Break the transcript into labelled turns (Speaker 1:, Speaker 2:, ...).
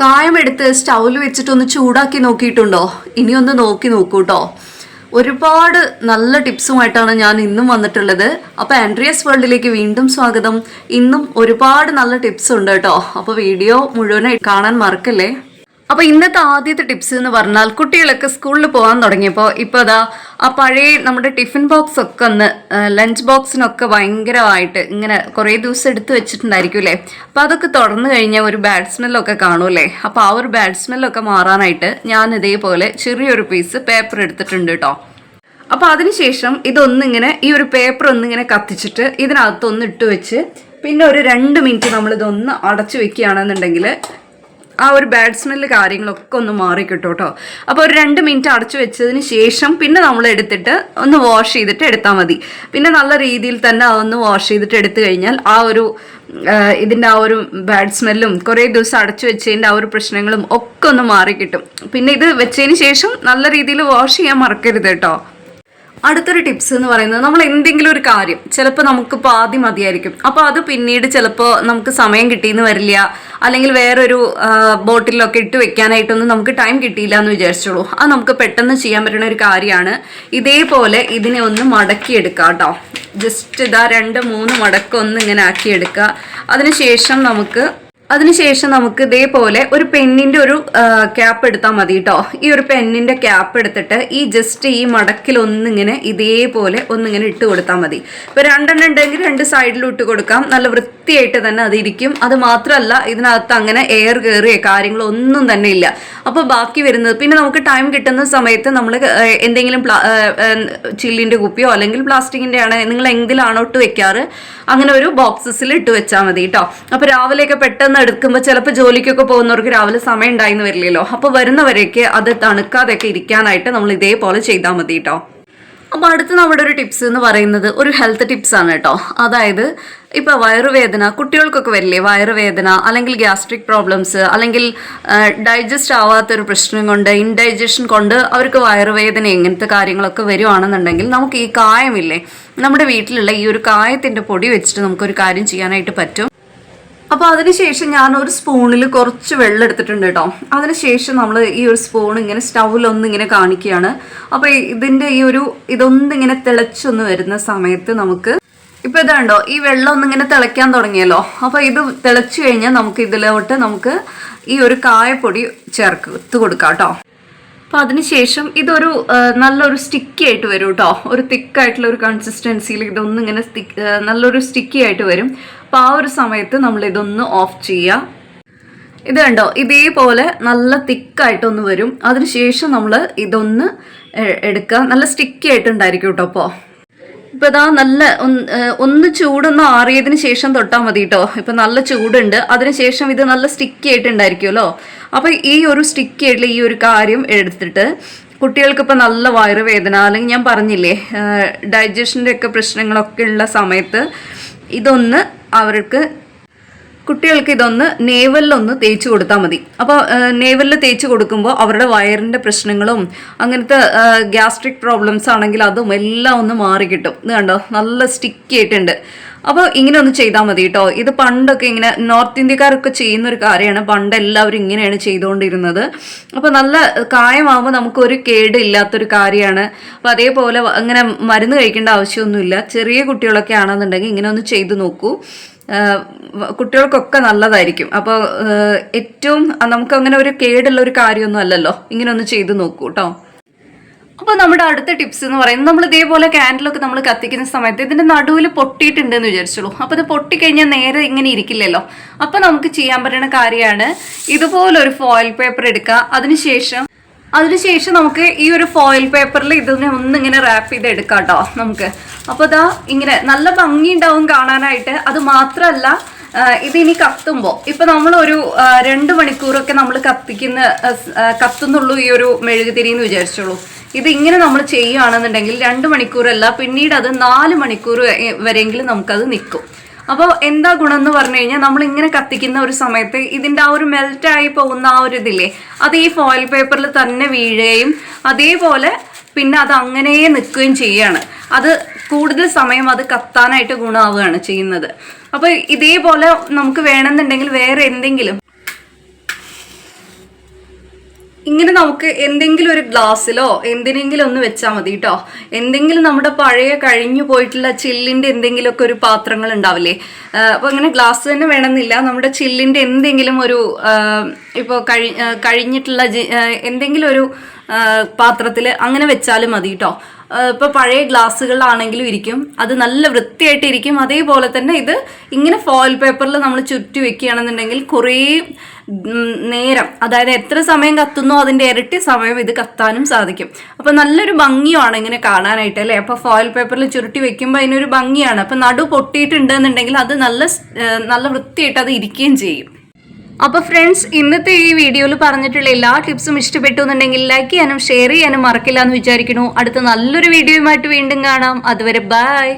Speaker 1: കായം എടുത്ത് സ്റ്റൗവിൽ വെച്ചിട്ടൊന്ന് ചൂടാക്കി നോക്കിയിട്ടുണ്ടോ? ഇനി ഒന്ന് നോക്കി നോക്കൂ കേട്ടോ ഒരുപാട് നല്ല ടിപ്സുമായിട്ടാണ് ഞാൻ ഇന്നും വന്നിട്ടുള്ളത്. അപ്പോൾ ആൻഡ്രിയസ് വേൾഡിലേക്ക് വീണ്ടും സ്വാഗതം. ഇന്നും ഒരുപാട് നല്ല ടിപ്സ് ഉണ്ട് കേട്ടോ. അപ്പോൾ വീഡിയോ മുഴുവനായി കാണാൻ മറക്കല്ലേ? അപ്പൊ ഇന്നത്തെ ആദ്യത്തെ ടിപ്സ് എന്ന് പറഞ്ഞാൽ കുട്ടികളൊക്കെ സ്കൂളിൽ പോകാൻ തുടങ്ങിയപ്പോൾ ഇപ്പൊ അതാ ആ പഴയ നമ്മുടെ ടിഫിൻ ബോക്സ് ഒക്കെ ഒന്ന് ലഞ്ച് ബോക്സിനൊക്കെ ഭയങ്കരമായിട്ട് ഇങ്ങനെ കുറേ ദിവസം എടുത്തു വെച്ചിട്ടുണ്ടായിരിക്കും അല്ലേ? അപ്പൊ അതൊക്കെ തുറന്നു കഴിഞ്ഞാൽ ഒരു ബാഡ് സ്മെല്ലൊക്കെ കാണൂല്ലേ അപ്പൊ ആ ഒരു ബാഡ് സ്മെല്ലൊക്കെ മാറാനായിട്ട് ഞാൻ ഇതേപോലെ ചെറിയൊരു പീസ് പേപ്പർ എടുത്തിട്ടുണ്ട് കേട്ടോ അപ്പൊ അതിനുശേഷം ഇതൊന്നിങ്ങനെ ഈ ഒരു പേപ്പർ ഒന്നിങ്ങനെ കത്തിച്ചിട്ട് ഇതിനകത്തൊന്ന് ഇട്ട് വെച്ച് പിന്നെ ഒരു രണ്ട് മിനിറ്റ് നമ്മളിതൊന്ന് അടച്ചു വെക്കുകയാണെന്നുണ്ടെങ്കിൽ ആ ഒരു ബാഡ് സ്മെല്ല് കാര്യങ്ങളൊക്കെ ഒന്ന് മാറി കിട്ടും കേട്ടോ അപ്പോൾ ഒരു രണ്ട് മിനിറ്റ് അടച്ചു വെച്ചതിന് ശേഷം പിന്നെ നമ്മൾ എടുത്തിട്ട് ഒന്ന് വാഷ് ചെയ്തിട്ട് എടുത്താൽ മതി. പിന്നെ നല്ല രീതിയിൽ തന്നെ അതൊന്ന് വാഷ് ചെയ്തിട്ട് എടുത്തു കഴിഞ്ഞാൽ ആ ഒരു ഇതിന്റെ ആ ഒരു ബാഡ് സ്മെല്ലും കുറേ ദിവസം അടച്ചു വെച്ചതിന്റെ ആ ഒരു പ്രശ്നങ്ങളും ഒക്കെ ഒന്ന് മാറി കിട്ടും പിന്നെ ഇത് വെച്ചതിന് ശേഷം നല്ല രീതിയിൽ വാഷ് ചെയ്യാൻ മറക്കരുത് കേട്ടോ. അടുത്തൊരു ടിപ്സ് എന്ന് പറയുന്നത് നമ്മൾ എന്തെങ്കിലും ഒരു കാര്യം ചിലപ്പോൾ നമുക്കിപ്പോൾ ആദ്യം മതിയായിരിക്കും. അപ്പോൾ അത് പിന്നീട് ചിലപ്പോൾ നമുക്ക് സമയം കിട്ടിയെന്ന് വരില്ല. അല്ലെങ്കിൽ വേറൊരു ബോട്ടിലൊക്കെ ഇട്ട് വെക്കാനായിട്ടൊന്നും നമുക്ക് ടൈം കിട്ടിയില്ല എന്ന് വിചാരിച്ചോളൂ. അത് നമുക്ക് പെട്ടെന്ന് ചെയ്യാൻ പറ്റുന്ന ഒരു കാര്യമാണ്. ഇതേപോലെ ഇതിനെ ഒന്ന് മടക്കിയെടുക്കുക കേട്ടോ ജസ്റ്റ് ഇതാ രണ്ട് മൂന്ന് മടക്കൊന്ന് ഇങ്ങനെ ആക്കിയെടുക്കുക അതിനുശേഷം നമുക്ക് അതിനുശേഷം നമുക്ക് ഇതേപോലെ ഒരു പെണ്ണിന്റെ ഒരു ക്യാപ്പ് എടുത്താൽ മതി കേട്ടോ ഈ ഒരു പെണ്ണിന്റെ ക്യാപ്പ് എടുത്തിട്ട് ഈ ജസ്റ്റ് ഈ മടക്കിൽ ഒന്നിങ്ങനെ ഇതേപോലെ ഒന്നിങ്ങനെ ഇട്ട് കൊടുത്താൽ മതി. ഇപ്പൊ രണ്ടെണ്ണം ഉണ്ടെങ്കിൽ രണ്ട് സൈഡിലും ഇട്ട് കൊടുക്കാം. നല്ല വൃത്തിയായിട്ട് തന്നെ അതിരിക്കും. അത് മാത്രമല്ല ഇതിനകത്ത് അങ്ങനെ എയർ കയറിയ കാര്യങ്ങളൊന്നും തന്നെ ഇല്ല. അപ്പോൾ ബാക്കി വരുന്നത് പിന്നെ നമുക്ക് ടൈം കിട്ടുന്ന സമയത്ത് നമ്മൾ എന്തെങ്കിലും ചില്ലിന്റെ കുപ്പിയോ അല്ലെങ്കിൽ പ്ലാസ്റ്റിക്കിന്റെ ആണ് നിങ്ങൾ എന്തിലാണോ ഇട്ട് വെക്കാറ് അങ്ങനെ ഒരു ബോക്സസിൽ ഇട്ട് വെച്ചാൽ മതി കേട്ടോ അപ്പോൾ രാവിലെയൊക്കെ പെട്ടെന്ന് എടുക്കുമ്പോൾ ചിലപ്പോൾ ജോലിക്കൊക്കെ പോകുന്നവർക്ക് രാവിലെ സമയം ഉണ്ടായിരുന്നു വരില്ലല്ലോ. അപ്പൊ വരുന്നവരേക്ക് അത് തണുക്കാതെയൊക്കെ ഇരിക്കാനായിട്ട് നമ്മൾ ഇതേപോലെ ചെയ്താൽ മതി കേട്ടോ അപ്പൊ അടുത്ത നമ്മുടെ ഒരു ടിപ്സ് എന്ന് പറയുന്നത് ഒരു ഹെൽത്ത് ടിപ്സ് ആണ് കേട്ടോ അതായത് ഇപ്പൊ വയറുവേദന കുട്ടികൾക്കൊക്കെ വരില്ലേ വയറുവേദന അല്ലെങ്കിൽ ഗ്യാസ്ട്രിക് പ്രോബ്ലംസ് അല്ലെങ്കിൽ ഡൈജസ്റ്റ് ആവാത്തൊരു പ്രശ്നം കൊണ്ട് ഇൻഡൈജഷൻ കൊണ്ട് അവർക്ക് വയറുവേദന ഇങ്ങനത്തെ കാര്യങ്ങളൊക്കെ വരുവാണെന്നുണ്ടെങ്കിൽ നമുക്ക് ഈ കായമില്ലേ നമ്മുടെ വീട്ടിലുള്ള ഈ ഒരു കായത്തിന്റെ പൊടി വെച്ചിട്ട് നമുക്കൊരു കാര്യം ചെയ്യാനായിട്ട് പറ്റും. അപ്പോൾ അതിനുശേഷം ഞാൻ ഒരു സ്പൂണിൽ കുറച്ച് വെള്ളം എടുത്തിട്ടുണ്ട് കേട്ടോ. അതിനുശേഷം നമ്മൾ ഈ ഒരു സ്പൂൺ ഇങ്ങനെ സ്റ്റൗവിൽ ഒന്ന് ഇങ്ങനെ കാണിക്കുകയാണ്. അപ്പോൾ ഇതിന്റെ ഈ ഒരു ഇതൊന്നിങ്ങനെ തിളച്ചൊന്ന് വരുന്ന സമയത്ത് നമുക്ക് ഇപ്പൊ ഇതാണ്ടോ ഈ വെള്ളം ഒന്നിങ്ങനെ തിളയ്ക്കാൻ തുടങ്ങിയല്ലോ. അപ്പൊ ഇത് തിളച്ചു കഴിഞ്ഞാൽ നമുക്ക് ഇതിലോട്ട് നമുക്ക് ഈ ഒരു കായപ്പൊടി ചേർത്ത് കൊടുക്കാം കേട്ടോ. അപ്പൊ അതിനുശേഷം ഇതൊരു നല്ലൊരു സ്റ്റിക്കി ആയിട്ട് വരും കേട്ടോ. ഒരു തിക്കായിട്ടുള്ള ഒരു കൺസിസ്റ്റൻസിയിൽ ഇതൊന്നും ഇങ്ങനെ നല്ലൊരു സ്റ്റിക്കി ആയിട്ട് വരും. അപ്പൊ ആ ഒരു സമയത്ത് നമ്മൾ ഇതൊന്ന് ഓഫ് ചെയ്യുക ഇത് കണ്ടോ? ഇതേപോലെ നല്ല തിക്കായിട്ടൊന്ന് വരും. അതിനുശേഷം നമ്മൾ ഇതൊന്ന് എടുക്കുക നല്ല സ്റ്റിക്കി ആയിട്ടുണ്ടായിരിക്കും കേട്ടോ അപ്പോൾ ഇപ്പം ഇതാ നല്ല ഒന്ന് ചൂടൊന്ന് ആറിയതിന് ശേഷം തൊട്ടാൽ മതി കേട്ടോ ഇപ്പം നല്ല ചൂടുണ്ട്. അതിനുശേഷം ഇത് നല്ല സ്റ്റിക്കി ആയിട്ടുണ്ടായിരിക്കുമല്ലോ. അപ്പോൾ ഈ ഒരു സ്റ്റിക്കി ആയിട്ടുള്ള ഈ ഒരു കാര്യം എടുത്തിട്ട് കുട്ടികൾക്ക് ഇപ്പൊ നല്ല വയറുവേദന അല്ലെങ്കിൽ ഞാൻ പറഞ്ഞില്ലേ ഡൈജഷന്റെ ഒക്കെ പ്രശ്നങ്ങളൊക്കെ ഉള്ള സമയത്ത് ഇതൊന്ന് അവർക്ക് കുട്ടികൾക്ക് ഇതൊന്ന് നേവലിലൊന്ന് തേച്ച് കൊടുത്താൽ മതി. അപ്പോൾ നേവലിൽ തേച്ച് കൊടുക്കുമ്പോൾ അവരുടെ വയറിന്റെ പ്രശ്നങ്ങളും അങ്ങനത്തെ ഗ്യാസ്ട്രിക് പ്രോബ്ലംസ് ആണെങ്കിൽ അതും എല്ലാം ഒന്ന് മാറി കിട്ടും. ഇത് കണ്ടോ? നല്ല സ്റ്റിക്കി ആയിട്ടുണ്ട്. അപ്പോൾ ഇങ്ങനെ ഒന്ന് ചെയ്താൽ മതി കേട്ടോ ഇത് പണ്ടൊക്കെ ഇങ്ങനെ നോർത്ത് ഇന്ത്യക്കാരൊക്കെ ചെയ്യുന്ന ഒരു കാര്യമാണ്. പണ്ട് എല്ലാവരും ഇങ്ങനെയാണ് ചെയ്തുകൊണ്ടിരുന്നത് അപ്പോൾ നല്ല കായമാകുമ്പോൾ നമുക്കൊരു കേടില്ലാത്തൊരു കാര്യമാണ്. അപ്പോൾ അതേപോലെ അങ്ങനെ മരുന്ന് കഴിക്കേണ്ട ആവശ്യമൊന്നുമില്ല. ചെറിയ കുട്ടികളൊക്കെ ആണെന്നുണ്ടെങ്കിൽ ഇങ്ങനെ ഒന്ന് ചെയ്തു നോക്കൂ. കുട്ടികൾക്കൊക്കെ നല്ലതായിരിക്കും. അപ്പോൾ ഏറ്റവും നമുക്കങ്ങനെ ഒരു കേടുള്ള ഒരു കാര്യമൊന്നും അല്ലല്ലോ. ഇങ്ങനെ ഒന്ന് ചെയ്തു നോക്കൂ കേട്ടോ അപ്പോൾ നമ്മുടെ അടുത്ത ടിപ്സ് എന്ന് പറയുന്നത് നമ്മൾ ഇതേപോലെ ക്യാൻഡിലൊക്കെ നമ്മൾ കത്തിക്കുന്ന സമയത്ത് ഇതിന്റെ നടുവിൽ പൊട്ടിയിട്ടുണ്ടെന്ന് വിചാരിച്ചോളൂ അപ്പോൾ ഇത് പൊട്ടിക്കഴിഞ്ഞാൽ നേരെ ഇങ്ങനെ ഇരിക്കില്ലല്ലോ. അപ്പോൾ നമുക്ക് ചെയ്യാൻ പറ്റുന്ന കാര്യമാണ് ഇതുപോലെ ഒരു ഫോയിൽ പേപ്പർ എടുക്കുക. അതിനുശേഷം അതിനുശേഷം നമുക്ക് ഈ ഒരു ഫോയിൽ പേപ്പറിൽ ഇതിനെ ഒന്നിങ്ങനെ റാപ്പ് ചെയ്ത് എടുക്കാം കേട്ടോ നമുക്ക്. അപ്പോൾ ഇതാ ഇങ്ങനെ നല്ല ഭംഗി ഉണ്ടാവും കാണാനായിട്ട്. അത് മാത്രമല്ല ഇതിനി കത്തുമ്പോൾ ഇപ്പൊ ഒരു രണ്ട് മണിക്കൂറൊക്കെ നമ്മൾ കത്തിക്കുന്ന കത്തുന്നുള്ളൂ ഈ ഒരു മെഴുകുതിരി എന്ന് വിചാരിച്ചോളൂ ഇത് ഇങ്ങനെ നമ്മൾ ചെയ്യുകയാണെന്നുണ്ടെങ്കിൽ രണ്ട് മണിക്കൂറല്ല പിന്നീട് അത് നാല് മണിക്കൂർ വരെ- വരെയെങ്കിലും നമുക്കത് നിൽക്കും. അപ്പോൾ എന്താ ഗുണം എന്ന് പറഞ്ഞു കഴിഞ്ഞാൽ നമ്മൾ ഇങ്ങനെ കത്തിക്കുന്ന ഒരു സമയത്ത് ഇതിന്റെ ആ ഒരു മെൽറ്റായി പോകുന്ന ആ ഒരു ഇതില്ലേ അത് ഈ ഫോയിൽ പേപ്പറിൽ തന്നെ വീഴുകയും അതേപോലെ പിന്നെ അത് അങ്ങനെ നിൽക്കുകയും ചെയ്യാണ് അത് കൂടുതൽ സമയം അത് കത്താനായിട്ട് ഗുണമാവുകയാണ് ചെയ്യുന്നത്. അപ്പോൾ ഇതേപോലെ നമുക്ക് വേണമെന്നുണ്ടെങ്കിൽ വേറെ എന്തെങ്കിലും ഇങ്ങനെ നമുക്ക് എന്തെങ്കിലും ഒരു ഗ്ലാസ്സിലോ എന്തിനെങ്കിലും ഒന്ന് വെച്ചാൽ മതി കേട്ടോ എന്തെങ്കിലും നമ്മുടെ പഴയ കഴിഞ്ഞു പോയിട്ടുള്ള ചില്ലിന്റെ എന്തെങ്കിലുമൊക്കെ ഒരു പാത്രങ്ങൾ ഉണ്ടാവില്ലേ? അപ്പോൾ അങ്ങനെ ഗ്ലാസ് തന്നെ വേണമെന്നില്ല. നമ്മുടെ ചില്ലിന്റെ എന്തെങ്കിലും ഒരു ഇപ്പോൾ കഴി കഴിഞ്ഞിട്ടുള്ള എന്തെങ്കിലും ഒരു പാത്രത്തിൽ അങ്ങനെ വെച്ചാലും മതി കേട്ടോ ഇപ്പോൾ പഴയ ഗ്ലാസ്സുകളിലാണെങ്കിലും ഇരിക്കും. അത് നല്ല വൃത്തിയായിട്ട് ഇരിക്കും അതേപോലെ തന്നെ ഇത് ഇങ്ങനെ ഫോയിൽ പേപ്പറിൽ നമ്മൾ ചുറ്റി വെക്കുകയാണെന്നുണ്ടെങ്കിൽ കുറേ നേരം അതായത് എത്ര സമയം കത്തുന്നോ അതിന്റെ ഇരട്ടി സമയം ഇത് കത്താനും സാധിക്കും. അപ്പോൾ നല്ലൊരു ഭംഗിയാണ് ഇങ്ങനെ കാണാനായിട്ട് അല്ലേ? അപ്പോൾ ഫോയിൽ പേപ്പറിൽ ചുരുട്ടി വെക്കുമ്പോൾ അതിനൊരു ഭംഗിയാണ്. അപ്പോൾ നടു പൊട്ടിയിട്ടുണ്ടെന്നുണ്ടെങ്കിൽ അത് നല്ല നല്ല വൃത്തിയായിട്ട് അത് ഇരിക്കുകയും ചെയ്യും. അപ്പോൾ ഫ്രണ്ട്സ് ഇന്നത്തെ ഈ വീഡിയോയിൽ പറഞ്ഞിട്ടുള്ള എല്ലാ ടിപ്സും ഇഷ്ടപ്പെട്ടു എന്നുണ്ടെങ്കിൽ ലൈക്ക് ചെയ്യാനും ഷെയർ ചെയ്യാനും മറക്കില്ല എന്ന് വിചാരിക്കുന്നു. അടുത്ത നല്ലൊരു വീഡിയോയുമായിട്ട് വീണ്ടും കാണാം. അതുവരെ ബൈ